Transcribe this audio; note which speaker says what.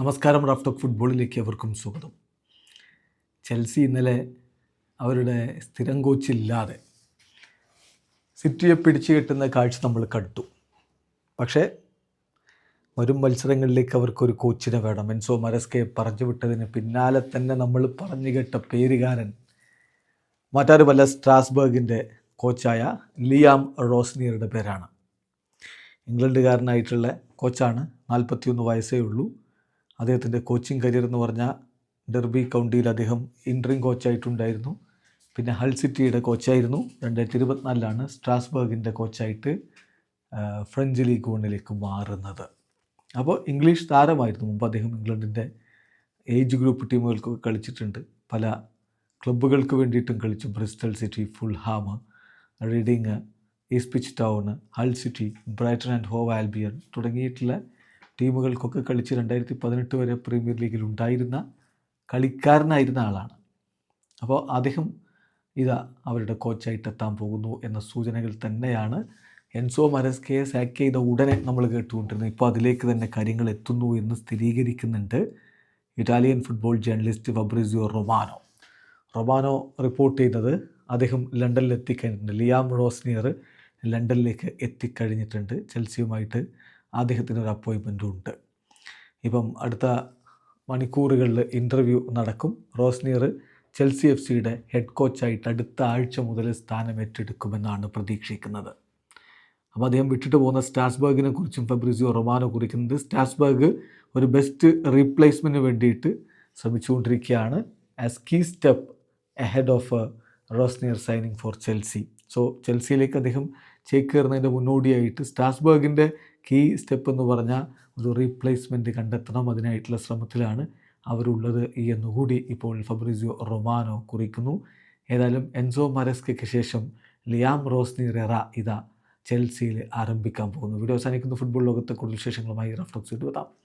Speaker 1: നമസ്കാരം റാഫ്റ്റോക്ക് ഫുട്ബോളിലേക്ക് അവർക്കും സ്വാഗതം. ചെൽസി ഇന്നലെ അവരുടെ സ്ഥിരം കോച്ചില്ലാതെ സിറ്റിയെ പിടിച്ചു കെട്ടുന്ന കാഴ്ച നമ്മൾ കണ്ടു. പക്ഷേ വരും മത്സരങ്ങളിലേക്ക് അവർക്കൊരു കോച്ചിനെ വേണം. എൻസോ മരസ്കെ പറഞ്ഞു വിട്ടതിന് പിന്നാലെ തന്നെ നമ്മൾ പറഞ്ഞു കേട്ട പേരുകാരൻ മറ്റാരുമല്ല സ്ട്രാസ്ബർഗിന്റെ കോച്ചായ ലിയാം റോസ്നിയറുടെ പേരാണ്. ഇംഗ്ലണ്ടുകാരനായിട്ടുള്ള കോച്ചാണ്. നാൽപ്പത്തിയൊന്ന് വയസ്സേ ഉള്ളൂ. അദ്ദേഹത്തിന്റെ കോച്ചിങ് കരിയർ എന്ന് പറഞ്ഞാൽ ഡെർബി കൗണ്ടിയിൽ അദ്ദേഹം ഇൻട്രിങ് കോച്ചായിട്ടുണ്ടായിരുന്നു. പിന്നെ ഹൾ സിറ്റിയുടെ കോച്ചായിരുന്നു. രണ്ടായിരത്തി ഇരുപത്തിനാലിലാണ് സ്ട്രാസ്ബർഗിന്റെ കോച്ചായിട്ട് ഫ്രഞ്ച് ലീഗ് വണ്ണിലേക്ക് മാറുന്നത്. അപ്പോൾ ഇംഗ്ലീഷ് താരമായിരുന്നു. മുമ്പ് അദ്ദേഹം ഇംഗ്ലണ്ടിന്റെ ഏജ് ഗ്രൂപ്പ് ടീമുകൾക്കൊക്കെ കളിച്ചിട്ടുണ്ട്. പല ക്ലബ്ബുകൾക്ക് വേണ്ടിയിട്ടും കളിച്ചു. Bristol City Fulham Reading Ipswich Town Hull City Brighton and Hove Albion തുടങ്ങിയിട്ടുള്ള ടീമുകൾക്കൊക്കെ കളിച്ച് രണ്ടായിരത്തി പതിനെട്ട് വരെ പ്രീമിയർ ലീഗിൽ ഉണ്ടായിരുന്ന കളിക്കാരനായിരുന്ന ആളാണ്. അപ്പോൾ അദ്ദേഹം ഇതാ അവരുടെ കോച്ചായിട്ട് എത്താൻ പോകുന്നു എന്ന സൂചനകൾ തന്നെയാണ് എൻസോ മരസ്കയെ സാക്ക് ചെയ്ത ഉടനെ നമ്മൾ കേട്ടുകൊണ്ടിരുന്നത്. ഇപ്പോൾ അതിലേക്ക് തന്നെ കാര്യങ്ങൾ എത്തുന്നു എന്ന് സ്ഥിരീകരിക്കുന്നുണ്ട് Italian football journalist Fabrizio Romano. Romano report ചെയ്തത് അദ്ദേഹം ലണ്ടനിൽ എത്തിക്കഴിഞ്ഞിട്ടുണ്ട് ലിയാം റോസ്നിയർ ലണ്ടനിലേക്ക് എത്തിക്കഴിഞ്ഞിട്ടുണ്ട്. ചെൽസിയുമായിട്ട് അദ്ദേഹത്തിന് ഒരു അപ്പോയിൻമെന്റും ഉണ്ട് ഇപ്പം അടുത്ത മണിക്കൂറുകളിൽ ഇന്റർവ്യൂ നടക്കും. റോസ്നിയർ ചെൽസി എഫ് സിയുടെ ഹെഡ് കോച്ചായിട്ട് അടുത്ത ആഴ്ച മുതൽ സ്ഥാനം ഏറ്റെടുക്കുമെന്നാണ് പ്രതീക്ഷിക്കുന്നത്. അപ്പോൾ അദ്ദേഹം വിട്ടിട്ട് പോകുന്ന സ്റ്റാസ്ബർഗിനെ കുറിച്ചും ഫെബ്രിസിയോ റൊമാനോ കുറിക്കുന്നത് സ്റ്റാസ്ബർഗ് ഒരു ബെസ്റ്റ് റീപ്ലേസ്മെന്റിന് വേണ്ടിയിട്ട് ശ്രമിച്ചുകൊണ്ടിരിക്കുകയാണ്. As key step ahead of Rosenior signing for Chelsea. So ചെൽസിയിലേക്ക് അദ്ദേഹം ചേക്കേറുന്നതിന്റെ മുന്നോടിയായിട്ട് സ്റ്റാസ്ബർഗിന്റെ കീ സ്റ്റെപ്പ് എന്ന് പറഞ്ഞാൽ ഒരു റീപ്ലേസ്മെന്റ് കണ്ടെത്തണം അതിനായിട്ടുള്ള ശ്രമത്തിലാണ് അവരുള്ളത് എന്നുകൂടി ഇപ്പോൾ ഫബ്രിസിയോ റൊമാനോ കുറിക്കുന്നു. ഏതായാലും എൻസോ മരസ്കയ്ക്ക് ശേഷം ലിയാം റോസ്നി റെറ ഇതാ ചെൽസിയിൽ ആരംഭിക്കാൻ പോകുന്നു. വീഡിയോ അവസാനിക്കുന്ന. ഫുട്ബോൾ ലോകത്തെ കൂടുതൽ വിശേഷങ്ങളുമായി റഫ്ലക്സ് എത്താം